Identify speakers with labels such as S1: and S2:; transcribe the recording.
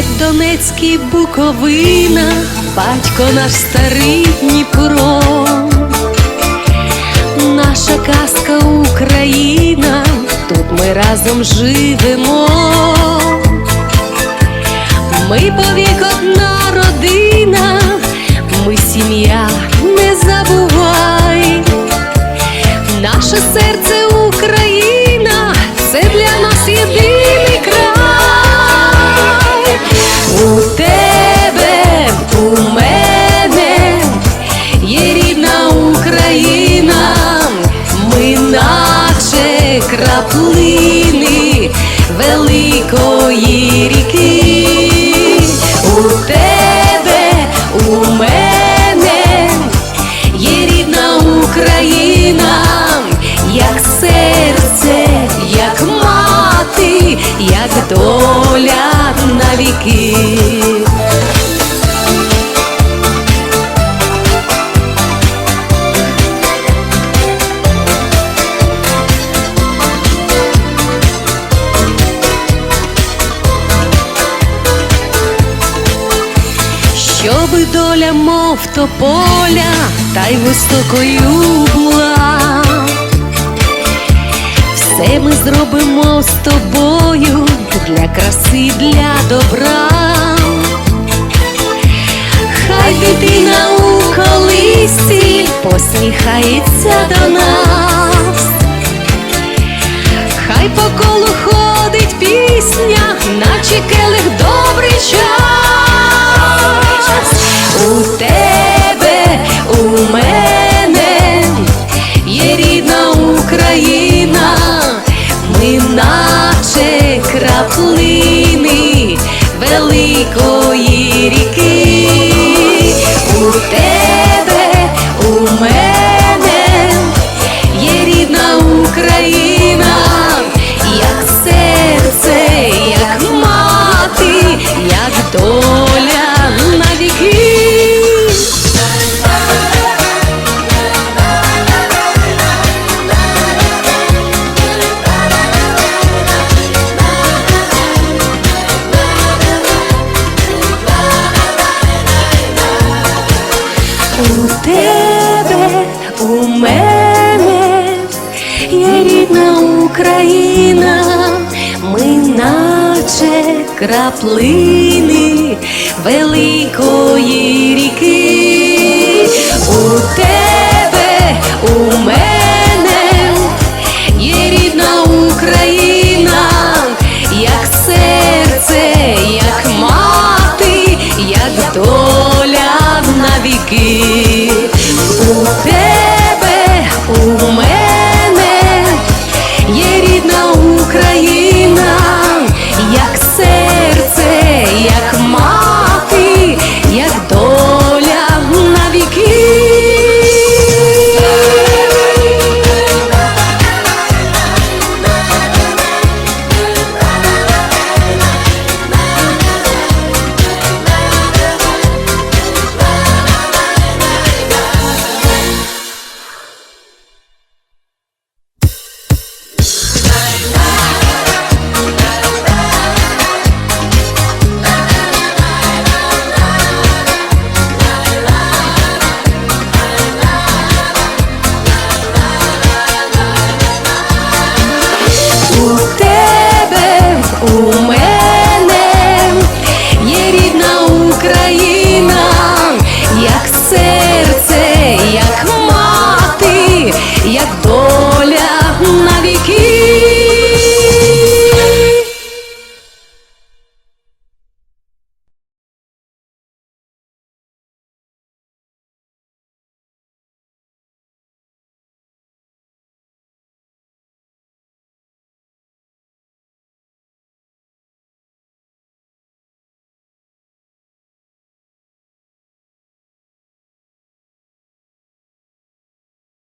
S1: Де Донецький Буковина, батько наш старий Дніпро, наша казка Україна, тут ми разом живемо. Ми повік одна родина, ми сім'я, не забувай, наше серце Україна, як доля навіки. Щоби доля, мов тополя, та й високою була. Зробимо з тобою для краси, для добра. Хай дитина у колисці посміхається до нас. Хай по колу У тебе, у мене є рідна Україна, ми наче краплини великої ріки.